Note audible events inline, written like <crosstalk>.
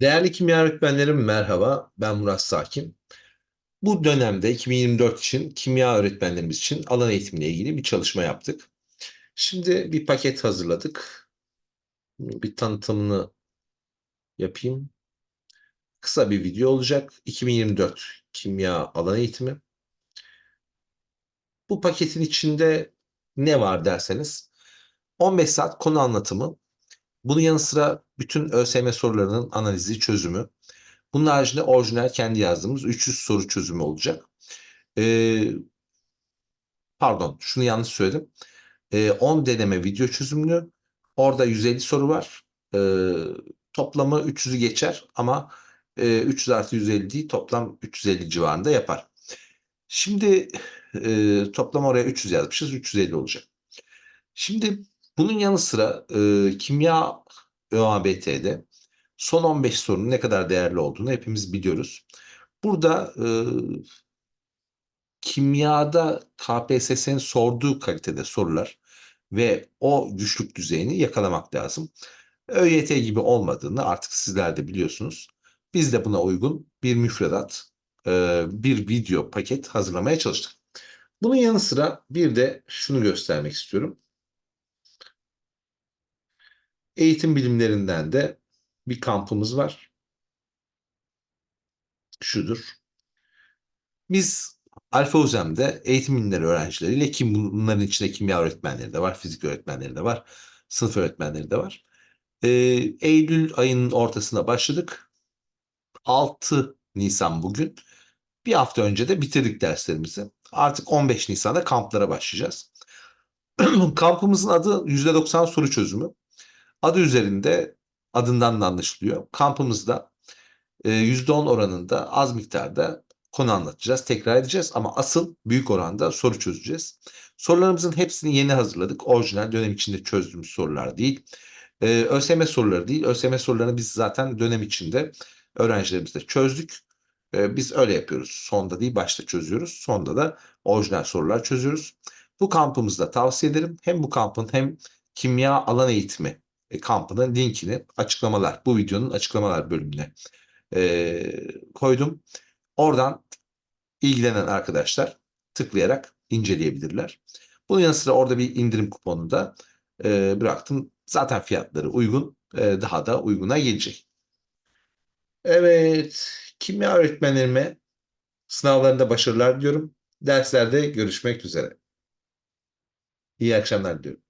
Değerli kimya öğretmenlerim merhaba, ben Murat Sakin. Bu dönemde 2024 için kimya öğretmenlerimiz için alan eğitimiyle ilgili bir çalışma yaptık. Şimdi bir paket hazırladık. Bir tanıtımını yapayım. Kısa bir video olacak. 2024 kimya alan eğitimi. Bu paketin içinde ne var derseniz 15 saat konu anlatımı. Bunun yanı sıra bütün ÖSYM sorularının analizi, çözümü. Bunun haricinde orijinal kendi yazdığımız 300 soru çözümü olacak. Ee, pardon, şunu yanlış söyledim. Ee, 10 deneme video çözümlü. Orada 150 soru var. Ee, toplamı 300'ü geçer ama e, 300 artı 150 değil toplam 350 civarında yapar. Şimdi e, toplam oraya 300 yazmışız. 350 olacak. Şimdi bunun yanı sıra e, kimya ÖABT'de son 15 sorunun ne kadar değerli olduğunu hepimiz biliyoruz. Burada e, kimyada KPSS'nin sorduğu kalitede sorular ve o güçlük düzeyini yakalamak lazım. ÖYT gibi olmadığını artık sizler de biliyorsunuz. Biz de buna uygun bir müfredat, e, bir video paket hazırlamaya çalıştık. Bunun yanı sıra bir de şunu göstermek istiyorum. Eğitim bilimlerinden de bir kampımız var. Şudur. Biz Alfa Uzem'de eğitim bilimleri öğrencileriyle kim bunların içinde kimya öğretmenleri de var, fizik öğretmenleri de var, sınıf öğretmenleri de var. Ee, Eylül ayının ortasında başladık. 6 Nisan bugün. Bir hafta önce de bitirdik derslerimizi. Artık 15 Nisan'da kamplara başlayacağız. <clears throat> Kampımızın adı %90 soru çözümü. Adı üzerinde adından da anlaşılıyor. Kampımızda e, %10 oranında az miktarda konu anlatacağız, tekrar edeceğiz ama asıl büyük oranda soru çözeceğiz. Sorularımızın hepsini yeni hazırladık. Orijinal dönem içinde çözdüğümüz sorular değil. Ee, ÖSYM soruları değil. ÖSYM sorularını biz zaten dönem içinde öğrencilerimizle çözdük. Ee, biz öyle yapıyoruz. Sonda değil başta çözüyoruz. Sonda da orijinal sorular çözüyoruz. Bu kampımızda tavsiye ederim. Hem bu kampın hem kimya alan eğitimi e, kampının linkini açıklamalar, bu videonun açıklamalar bölümüne e, koydum. Oradan ilgilenen arkadaşlar tıklayarak inceleyebilirler. Bunun yanı sıra orada bir indirim kuponu da e, bıraktım. Zaten fiyatları uygun, e, daha da uyguna gelecek. Evet, kimya öğretmenlerime sınavlarında başarılar diliyorum. Derslerde görüşmek üzere. İyi akşamlar diliyorum.